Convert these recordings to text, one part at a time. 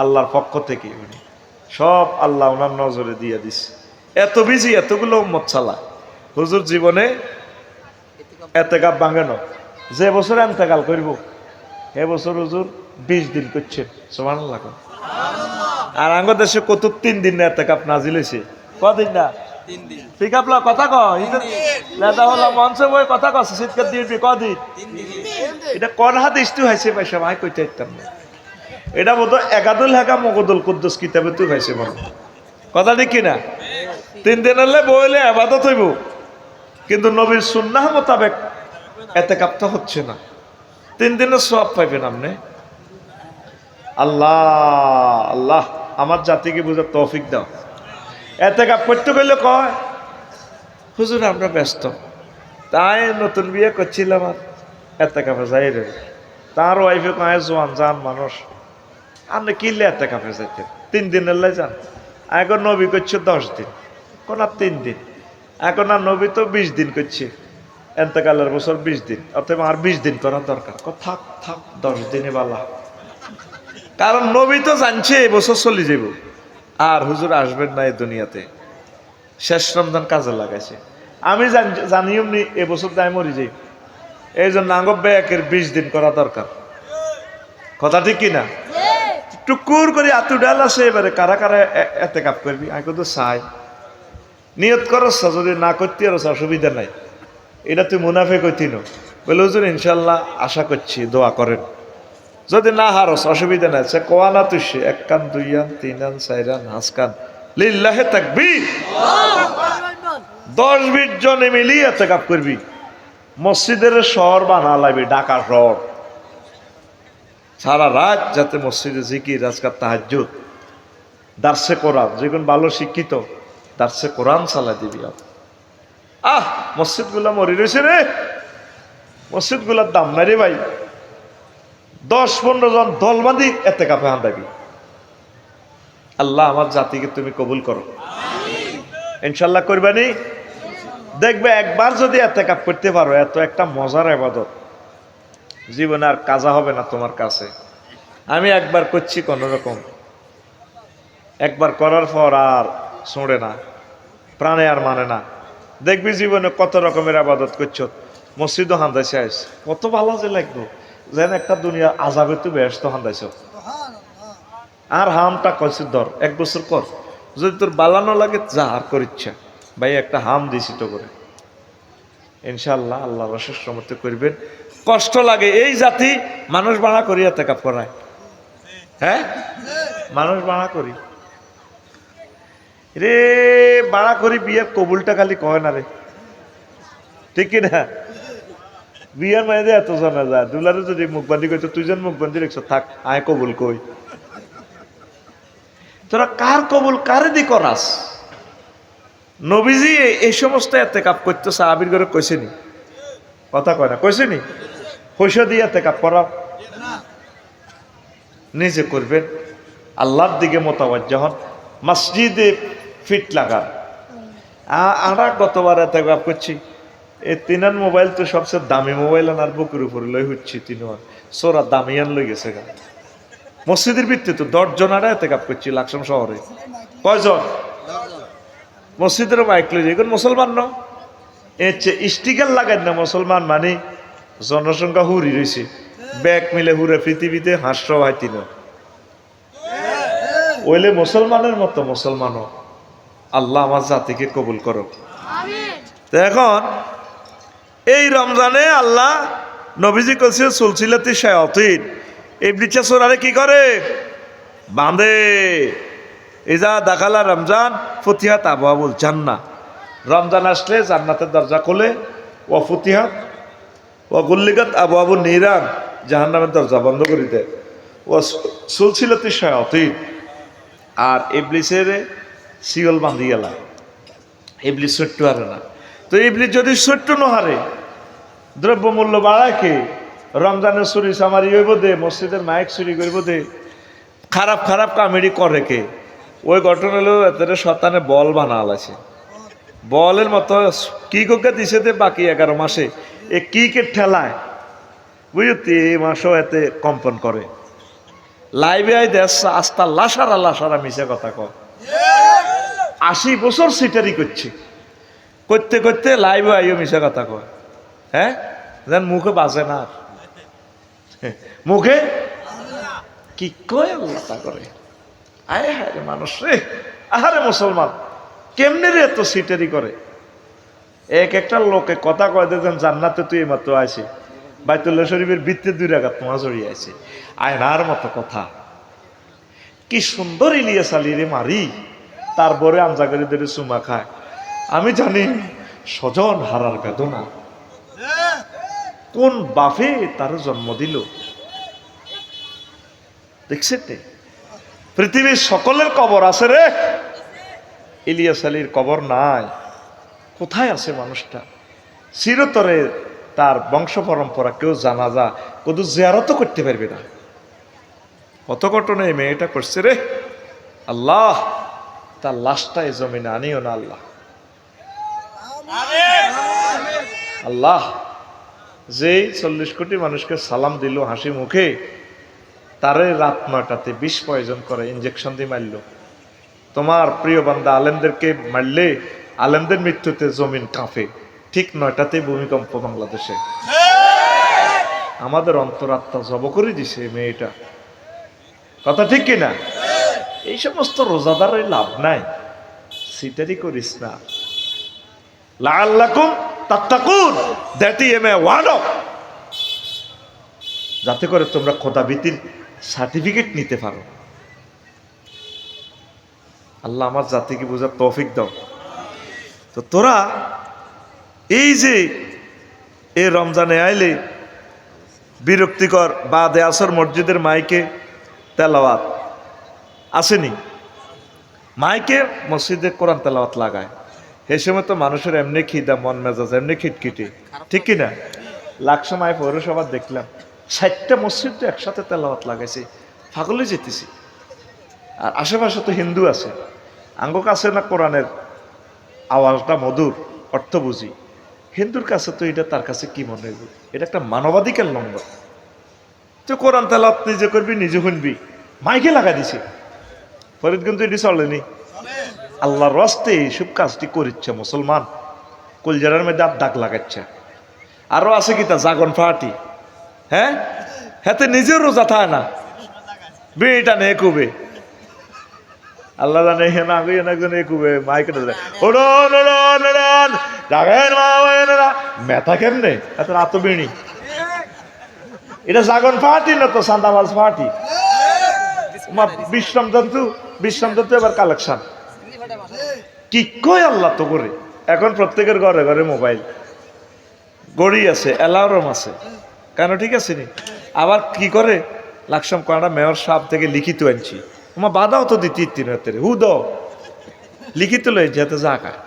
আল্লাহর পক্ষ থেকে উনি। সব আল্লাহ ওনার নজরে দিয়ে দিস এত বিজি এতগুলো উম্মত চালা। হুজুর জীবনে এতেকাপ ভাঙে না। যে বছর এন্তেকাল করব এ বছর হুজুর বিশ দিন করছে। সমান লাগো আর আঙ্গ দেশে কত তিন দিন এতেকাপ নাজিল হয়েছে কদিন না? দিন। ঠিক কথা ক নেতা হলো মঞ্চে বই কথা কস শীতকাল দিবি কদিন? দিন। এটা কোন হাত ইষ্টু হয়েছে পয়সা ভাই কইতে না। এটা বোধ একাদুল হাকা মগদুল কুদ্দুস কিতাবে তুই হয়েছে মনে কথা ঠিক কিনা? তিন দিন হলে বইলে আবাদত হইব। কিন্তু নবীর সুন্নাহ মোতাবেক এতে কাপ্তা হচ্ছে না। তিন দিনের সব পাইবেন আপনি। আল্লাহ আল্লাহ, আমার জাতিকে বুঝে তৌফিক দাও। এতে কাপ করতে গেলে কয়, হুজুর, আমরা ব্যস্ত। তাই নতুন বিয়ে করছিলাম আর এতে কাপে যাই রে তার ওয়াইফে কয়, জোয়ান যান মানুষ। আপনি কিনলে এতে কাপে যাইতেন তিন দিনের লাই যান। এখন নবী করছে দশ দিন। কোন আর তিন দিন। এখন আর নবী তো বিশ দিন করছে। এতেকালের বছর বিশ দিন। অতএব আর বিশ দিন করা দরকার। থাক থাক, দশ দিনে বালা। কারণ নবী তো জানছে এই বছর চলে যাব। আর হুজুর আসবেন না এই দুনিয়াতে। শেষ রমজান কাজে লাগাইছে। আমি জান- জানিও নি এবছর দায় মরি যাই। এই জন্য আঙ্গব ব্যাকের বিশ দিন করা দরকার। কথা ঠিক কিনা? টুকুর করে আতু ডাল আছে, এবারে কারা কারা এতে কাপ করবি? আমি কিন্তু চাই। নিয়ত করস যদি না করতে আর অসুবিধা নাই। এটা তুই মুনাফে কইতি নো। বলে, হুজুর ইনশাল্লাহ আশা করছি, দোয়া করেন। যদি না হারস অসুবিধা নাই। সে কোয়া না তুই সে? এক কান, দুই আন, তিন আন, চার আন, হাঁস কান। লিল্লাহে থাকবি দশ বিশ জনে মিলিয়ে এতে কাপ করবি। মসজিদের শহর বানা লাগবে ঢাকা শহর। সারা রাত যাতে মসজিদে জিকির আজকাল তাহাজ্জুদ। দার্সে কোরআন যেগুন ভালো শিক্ষিত দার্সে কোরআন চালাই দিবি। আহ মসজিদগুলা মরি রয়েছে রে। মসজিদগুলার দাম নাই রে ভাই। দশ পনেরো জন দল বাঁধি এতে কাপে হান্দাবি। আল্লাহ আমার জাতিকে তুমি কবুল করো। ইনশাল্লাহ করবানি। দেখবে একবার যদি এতে কাপ করতে পারো এত একটা মজার আবাদত। জীবনে আর কাজা হবে না তোমার কাছে। আমি একবার করছি কোন রকম। একবার করার পর আর শুঁড়ে না, প্রাণে আর মানে না। দেখবি জীবনে কত রকমের আবাদত করছ। মসজিদও হান্দাইছে আইস। কত ভালো যে লাগবো। যেন একটা দুনিয়া আজাবে তুই ব্যস্ত হান্দাইছ। আর হামটা কইছে ধর, এক বছর কর যদি তোর বালানো লাগে, যা আর কর করিচ্ছা ভাই, একটা হাম দিছি তো করে। ইনশাল্লাহ আল্লাহ রসের সমর্থ করবেন। কষ্ট লাগে। এই জাতি মানুষ বাড়া করিয়া তেকাপ করায় হ্যাঁ? মানুষ বাড়া করি। রে বাড়া করি বিয়ের কবুলটা খালি কয় না রে। ঠিক না? বিয়ার মাঝে এত জানা যায়। দুলারে যদি মুখবান্দি কইতো তুই যেন মুখবান্দি রেখছ, থাক, আয় কবুল কই। তোরা কার কবুল, কারে দি করাস? নবীজি এই সমস্ত এতে কাপ করতে সাহাবির ঘরে কইছেনি কথা কয় না কইছেনি পয়সা দিয়ে কাপ করা নিজে করবেন। আল্লাহর দিকে মোতাবাজ হন। মসজিদে ফিট লাগান। আমরা গতবার এতে করছি? এই তিনান মোবাইল তো সবচেয়ে দামি মোবাইল আনার বুকের উপরে লই হচ্ছে তিনবার সোরা দামিয়ান লই গেছে গা। মসজিদের ভিত্তিতে তো দশ জনারা এতে কাপ করছি লাকসাম শহরে। কয়জন? মসজিদের মাইক লই এখন মুসলমান ন? এচ্ছে স্টিকার লাগাই না মুসলমান মানে? জনসংখ্যা হুরি রয়েছে ব্যাগ মিলে হুরে পৃথিবীতে হাস্য হাইতি না। ওইলে মুসলমানের মতো মুসলমানও। আল্লাহ আমার জাতিকে কবুল করো তো এখন এই রমজানে আল্লাহ নবীজি কলসিল সুলসিলাতি শায়াতিন। এই বৃক্ষা সোরারে কি করে? বাঁধে। ইজা দাখালা রমজান ফতিহাত আবহাবুল জান্না রমজান আসলে জান্নাতের দরজা খোলে। ও ফতিহাত ও গুল্লিগাত আবু আবু নিরান, জাহান্নামের দরজা বন্ধ করে দেয় ও সুলসিলাতি শায়াতিন। আর ইবলিসের শিগল বাঁধি গেলা। ইবলিস ছোট্ট হারে না। তো ইবলিস যদি ছোট্ট নহারে দ্রব্যমূল্য বাড়ায় কে? রমজানের চুরি সামারি হইব দে, মসজিদের মাইক চুরি করব দে, খারাপ খারাপ কামেডি করে কে? ওই ঘটনা হলো এদের শতানে বল বানাল আছে বলের মতো কি কোকে দিছে দে বাকি এগারো মাসে? এ কি কে ঠেলায় বুঝতে এই মাসও এতে কম্পন করে। লাইভে আই দেশ আস্তা লাসারা লাসারা মিশে কথা কয়। আশি বছর সিটারি করছে। করতে করতে লাইভে আইও মিশে কথা কয়। হ্যাঁ? যেন মুখে বাজে না। মুখে? কি কয় করে? আয় হায় মানুষ রে। আহারে মুসলমান, কেমনে রে এত সিটারি করে? এক একটা লোকে কথা কয় দেন জান্নাতে তুই এইমাত্র আইসি। বাইতুল্লাহ শরীফের বৃত্তে দুই রাগাত তোমার জড়িয়ে আছে আয়নার মতো কথা। কি সুন্দর ইলিয়াস আলী রে মারি। তারপরে আমজাগারি ধরে চুমা খায়। আমি জানি স্বজন হারার বেদনা। কোন বাফে তার জন্ম দিল? দেখছেন তে? পৃথিবীর সকলের কবর আছে রে। ইলিয়াস আলীর কবর নাই। কোথায় আছে মানুষটা? চিরতরে তার বংশ পরম্পরা, কেউ জানা যা কদু জিয়ারতও করতে পারবে না। কত ঘটনা এই মেয়েটা করছে রে? আল্লাহ, তার লাশটা এই জমিনে আনিও না আল্লাহ। আল্লাহ, যেই চল্লিশ কোটি মানুষকে সালাম দিল হাসি মুখে, তারে রাত নয়টাতে বিষ প্রয়োজন করে ইঞ্জেকশন দিয়ে মারল। তোমার প্রিয় বান্দা আলেমদেরকে মারলে আলেমদের মৃত্যুতে জমিন কাঁপে। ঠিক নয়টাতেই ভূমিকম্প বাংলাদেশে। আমাদের অন্তরাত্মা জব করে দিছে মেয়েটা। কথা ঠিক কিনা এই সমস্ত রোজাদারের লাভ নাই। সিটারি করিস না। দ্যাটি এম এ ওয়ান অফ। যাতে করে তোমরা খোদাবিতির সার্টিফিকেট নিতে পারো। আল্লাহ আমার জাতিকে বোঝার তৌফিক দাও। তো তোরা এই যে এ রমজানে আইলে বিরক্তিকর বাদে আসর মসজিদের মাইকে তেলাওয়াত আসেনি। মাইকে মসজিদে কোরআন তেলাওয়াত লাগায়। সে সময় তো মানুষের এমনি খিদা, মন মেজাজ, এমনি খিটখিটি। ঠিক কিনা লাখ সময় পৌরসভা দেখলাম ষাটটা মসজিদ তো একসাথে তেলাওয়াত লাগাইছে। ফাগলে যেতেছি। আর আশেপাশে তো হিন্দু আছে। আঙ্গ কাছে না কোরআনের? আওয়াজটা মধুর, অর্থ বুঝি। হিন্দুর কাছে তো এটা তার কাছে কি মনে হইব? এটা একটা মানবাধিকার লঙ্ঘন। তুই কোরআন তেলাওয়াত নিজে করবি, নিজে শুনবি। মাইকে লাগাই দিছে। ফরিদ কিন্তু এটি চলেনি। আল্লাহর রাস্তে এইসব কাজটি করিচ্ছে মুসলমান। কলজারের মধ্যে আর দাগ লাগাচ্ছে। আরও আছে কি তা? জাগন ফাটি। হ্যাঁ? হাতে নিজের রোজা থাকে না। বিটা নে কুবে আল্লাহ জানে হে না গিয়ে একজন একুবে মাইকে ধরে ওড়ন ওড়ন ওড়ন জাগেন মা বোনেরা মেথা এত বিড়ি। এটা না তো বিশ্রাম এবার কালেকশন। কি কই আল্লাহ তো করে? এখন প্রত্যেকের ঘরে ঘরে মোবাইল। গড়ি আছে, অ্যালার্ম আছে। কেন ঠিক আছে নি? আবার কি করে? লাকসাম কানাডা মেয়র সাহেব থেকে লিখিত আনছি। তোমার বাধাও তো দিতি তিন হাতের হু দ লিখিত লই যেতে জাগায়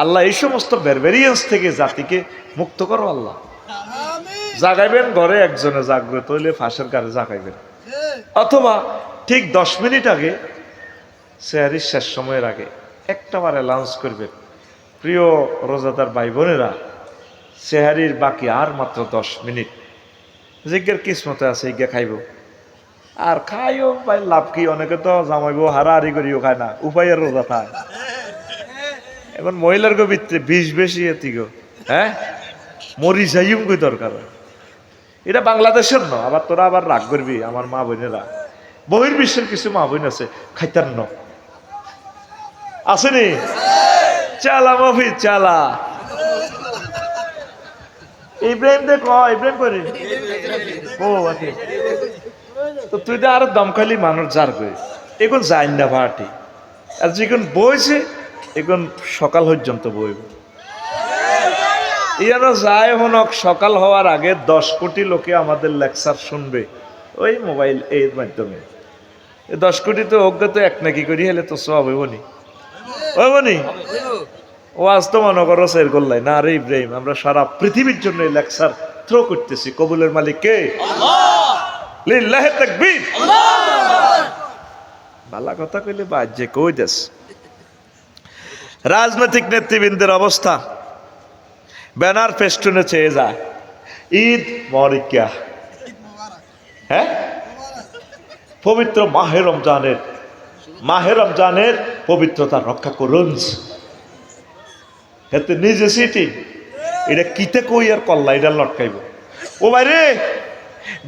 আল্লাহ এই সমস্ত বেরবেরিয়েন্স থেকে জাতিকে মুক্ত করো আল্লাহ। জাগাইবেন ঘরে একজনে জাগ্রত হইলে ফাঁসের গাড়ি জাগাইবেন। অথবা ঠিক দশ মিনিট আগে সেহারির শেষ সময়ের আগে একটা বার অ্যালাউন্স করবেন। প্রিয় রোজাদার ভাই বোনেরা সেহারির বাকি আর মাত্র দশ মিনিট। জিজ্ঞের কিসমতে আছে ইজ্ঞা খাইব। আর খাইও ভাই, লাভ কি? অনেকে তো জামাইব, হারাহারি করিও খায় না। উপায়ের রোজা খায় এখন মহিলার গো ভিতরে বিষ বেশি এতি গো। হ্যাঁ? মরি যাইম কই দরকার। এটা বাংলাদেশের ন, আবার তোরা আবার রাগ করবি, আমার মা বোনেরা। বহির্বিশ্বের কিছু মা বোন আছে, খাইতার ন। আসেনি? চালা মফি, চালা। ইব্রাহিম দেখ ইব্রাহিম করি ও আচ্ছা তো তুই তো আরও দমখালি মানুষ যার কই এখন যাই না ভাটি। আর যখন বইছে এখন সকাল পর্যন্ত বইব। ইয়ানো যায় হনক, সকাল হওয়ার আগে দশ কোটি লোকে আমাদের লেকচার শুনবে ওই মোবাইল এর মাধ্যমে। দশ কোটি তো অজ্ঞ তো এক নাকি করি হলে তো সব হইব নি। হইব নি? ও আজ তো মনে করো সের করলাই না রে ইব্রাহিম, আমরা সারা পৃথিবীর জন্য লেকচার থ্রো করতেছি। কবুলের মালিক কে? লিল্লাহে তাকবীর। ভালা কথা কইলে বাজ্যে কই দেশ রাজনৈতিক নেতৃবৃন্দের অবস্থা। ব্যানার ফেস্টুনে চেয়ে যায় ঈদ মরিকা হ্যাঁ? পবিত্র মাহে রমজানের মাহে রমজানের পবিত্রতা রক্ষা করুন। এতে নিজে সিটি। এটা কিতে কই আর কল্লা? এটা লটকাইব। ও বাইরে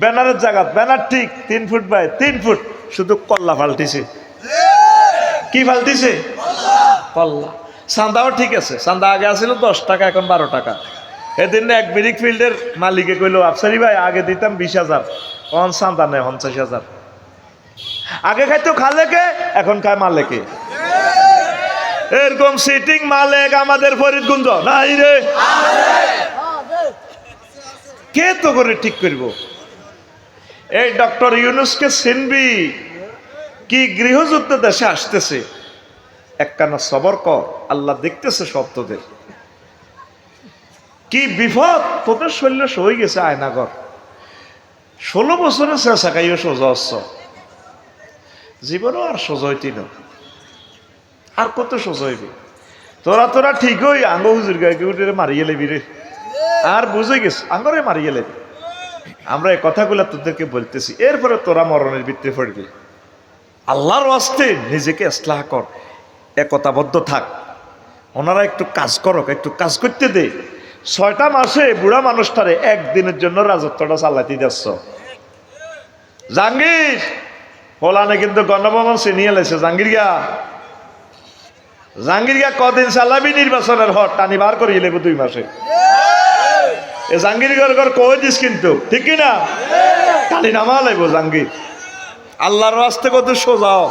ব্যানারের জায়গা, ব্যানার ঠিক, তিন ফুট বাই তিন ফুট, শুধু কল্লা ফাল্টিছে। কি ফাল্টিছে? কল্লা। চান্দাও ঠিক আছে চান্দা আগে আছিল দশ টাকা, এখন বারো টাকা। এদিন এক মিরিক ফিল্ডের মালিকে কইলো, আফসারি ভাই, আগে দিতাম বিশ হাজার অন চান্দা নেই, পঞ্চাশ হাজার। আগে খাইতো খালেকে, এখন খায় মালেকে। এরকম সিটিং মালেক আমাদের ফরিদগঞ্জ। নাই রে। কে তো করে ঠিক করব? এই ডক্টর ইউনুসকে চিনবি? কি গৃহযুদ্ধ দেশে আসতেছে? একখানা সবর কর, আল্লাহ দেখতেছে সব তোদের। কি বিপদ? তোদের শৈল্য সই গেছে আয়নাগর। ষোলো বছরের চেষ্টা খাইও সোজা জীবনও আর সোজা হইতি আর কত সোজা হইবি? তোরা তোরা ঠিকই আঙ্গ হুজুর গায়ে মারিয়ে লেবি রে। আর বুঝে গেছে, আঙ্গরে মারিয়ে লেবি। আমরা এই কথাগুলো তোদেরকে বলতেছি। এরপরে তোরা মরণের ভিত্তি পড়বি। আল্লাহর ওয়াস্তে নিজেকে ইসলাহ কর। একতাবদ্ধ থাক। ওনারা একটু কাজ করক, একটু কাজ করতে দে। ছয়টা মাসে বুড়া মানুষটারে একদিনের জন্য রাজত্বটা চালাতে যাচ্ছ। জাহাঙ্গীর, ফলানে কিন্তু গণভবন চিনিয়ে লেছে, জাহাঙ্গীর গিয়া। জাহাঙ্গীর কদিন চালাবি নির্বাচনের হট, টানি বার করিয়ে লেবো দুই মাসে। এ জাহাঙ্গীর ঘর কই দিস কিন্তু? ঠিক কি না? টানি নামা লাগব জাহাঙ্গীর আল্লাহর রাস্তে কত সোজাও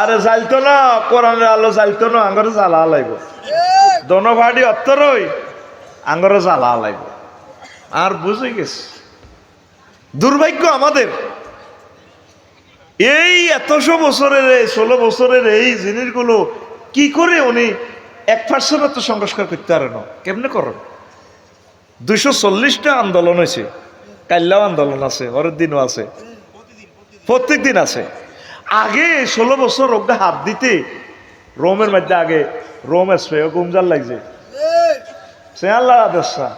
আরে জ্বালতো না কোরআনের আলো জ্বালতো না আঙ্গরে জ্বালা লাইব দোনো ভাড়ি অত্তরই আঙ্গরে জ্বালা লাইব আর বুঝে গেছে? দুর্ভাগ্য আমাদের। এই এতশো বছরের এই ষোলো বছরের এই জিনিসগুলো কি করে উনি এক পার্সেন্ট তো সংস্কার করতে পারে না। কেমনে করেন দুইশো চল্লিশটা আন্দোলন হয়েছে। কাল্যাও আন্দোলন আছে পরের দিনও আছে। প্রত্যেক দিন আছে। আগে ষোলো বছর ওকে হাত দিতে, রোমের মধ্যে আগে রোম আসবে গুমজার লাগছে। সে আল্লাহ আদেশা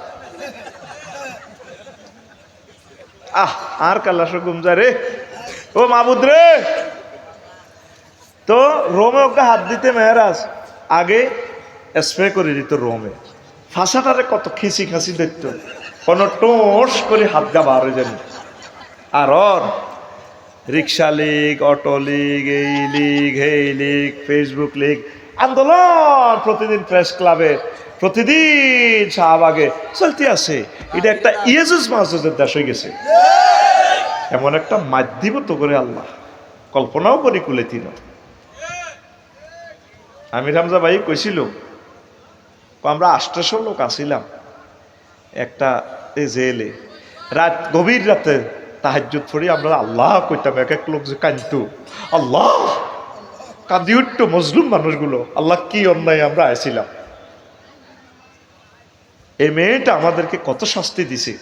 আহ, আর কালাস গুমজা রে। ও মাবুদ রে। তো রোমে ওকে হাত দিতে মেহরাজ আগে স্প্রে করে দিত রোমে। ফাঁসাটারে কত খিসি খাসি দেখতো। কোনো টোস করে হাত গা বার হয়ে জানি আর ওর রিক্সা লীগ, অটো লীগ, এই লীগ এই লীগ, ফেসবুক লীগ, আন্দোলন প্রতিদিন প্রেস ক্লাবে, প্রতিদিন শাহবাগে। চলতে আছে। এটা একটা ইয়েজুস মাসুদের দেশ হয়ে গেছে। এমন একটা মাধ্যম তো করে আল্লাহ। কল্পনাও করি কুলেতি না আমির হামজা ভাই কইছিল আমরা আষ্টশো লোক আসিলাম একটা জেলে। রাত, গভীর রাতে তাহাজ্জুদ পড়ি, আমরা আল্লাহ কইতাম, এক এক লোক যে কান্দতো আল্লাহ! কাঁদি উঠতো মজলুম মানুষগুলো। আল্লাহ কি অন্যায় আমরা আসিলাম এই মেয়েটা আমাদেরকে কত শাস্তি দিছে।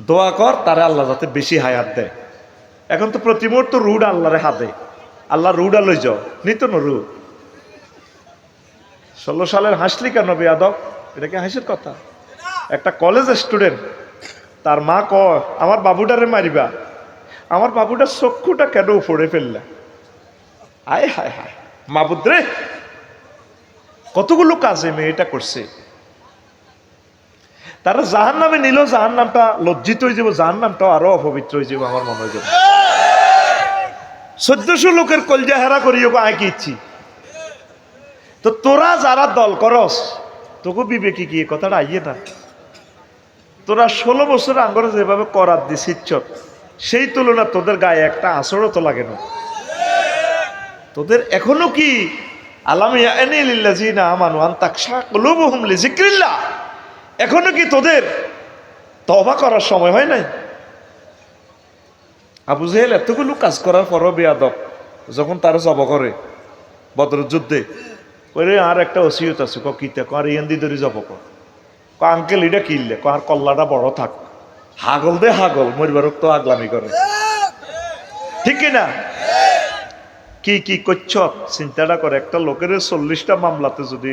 দোয়া কর, তারা আল্লাহ যাতে বেশি হায়াত দেয়। এখন তো প্রতি মুহূর্ত রুড আল্লাহরে হাতে। আল্লাহ রুড আলোই যাও, নিত না রু ষোলো সালের হাসলি কেন বেয়াদব এটা কি হাসির কথা? একটা কলেজের স্টুডেন্ট তার মা ক আমার বাবুটারে মারিবা। আমার বাবুটার চক্ষুটা কেন ফোড়ে ফেললা? আয় হায় হায়, মাবুদ রে, কতগুলো কাজে মেয়েটা করছে। তারা জাহান নামে নিল জাহান নামটা লজ্জিত হয়ে যাব জাহান নামটা আরও অপবিত্র হয়ে যাব আমার মনে হয়। চোদ্দশো লোকের কলজা হেরা করিও আয় কি ইচ্ছি? তো তোরা যারা দল করস, তোকে বিবেকি এ কথাটা আইয়ে না? তোরা ষোলো বছর আঙ্গরে যেভাবে করার দিছিচ্ছ সেই তুলনা তোদের গায়ে একটা আঁচড়ও তো লাগে না। তোদের এখনও কি আলামিয়া এনিলিল্লাজিনা আমানু আন তাকশা কুলুবুহুম লিজিক্রিল্লাহ এখনও কি তোদের তবা করার সময় হয় নাই? আবু জেহেল এতগুলো কাজ করার পরও বেয়াদব, যখন তারা জব করে বদর যুদ্ধে। ওরে আর একটা ওসিয়ত আছে ক কিতে ক আর ইয়ান্দি ধরে জব কর ক আঙ্কেল এটা কিনলে ক আর কল্লাটা বড় থাক। হাগল দে হাগল, মরিবার তো আগলামি করে। ঠিক কিনা কি কি করছ? চিন্তাটা করে, একটা লোকের চল্লিশটা মামলাতে যদি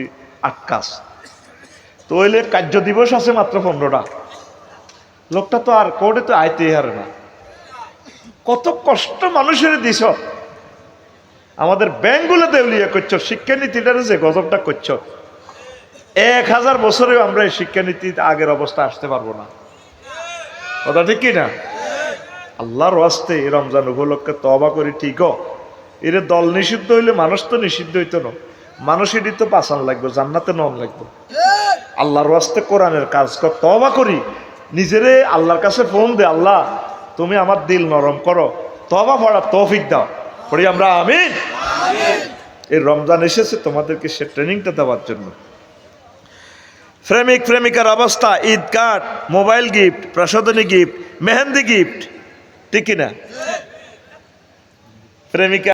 আটকাস, তো হইলে কার্য দিবস আছে মাত্র পনেরোটা। লোকটা তো আর কোর্টে তো আইতেই হারে না। কত কষ্ট মানুষের দিছ। আমাদের ব্যাংকগুলো দেউলিয়া করছ, শিক্ষানীতিটারে যে গজবটা করছ। এক হাজার বছরেও আমরা এই শিক্ষানীতি আগের অবস্থা আসতে পারব না। কথা ঠিক কি না আল্লাহর এই রমজান উপলক্ষে তবা করি, ঠিক এর দল নিষিদ্ধ হইলে মানুষ তো নিষিদ্ধ হইতো না। মানুষ এটি তো পাচান লাগবে, জান্নাতে নন লাগবে। আল্লাহর ওয়াস্তে কোরআনের কাজ কর তবা করি। নিজেরে আল্লাহর কাছে ফোন দে, আল্লাহ, তুমি আমার দিল নরম করো। তবা পড়া তৌফিক দাও। পড়ি আমরা আমিন। এই রমজান এসেছে, তোমাদেরকে সে ট্রেনিংটা দেওয়ার জন্য। প্রেমিক প্রেমিকার অবস্থা, ঈদ কার্ড, মোবাইল গিফট প্রসাদনী গিফট, মেহেন্দি গিফট, ঠিক কিনা? প্রেমিকা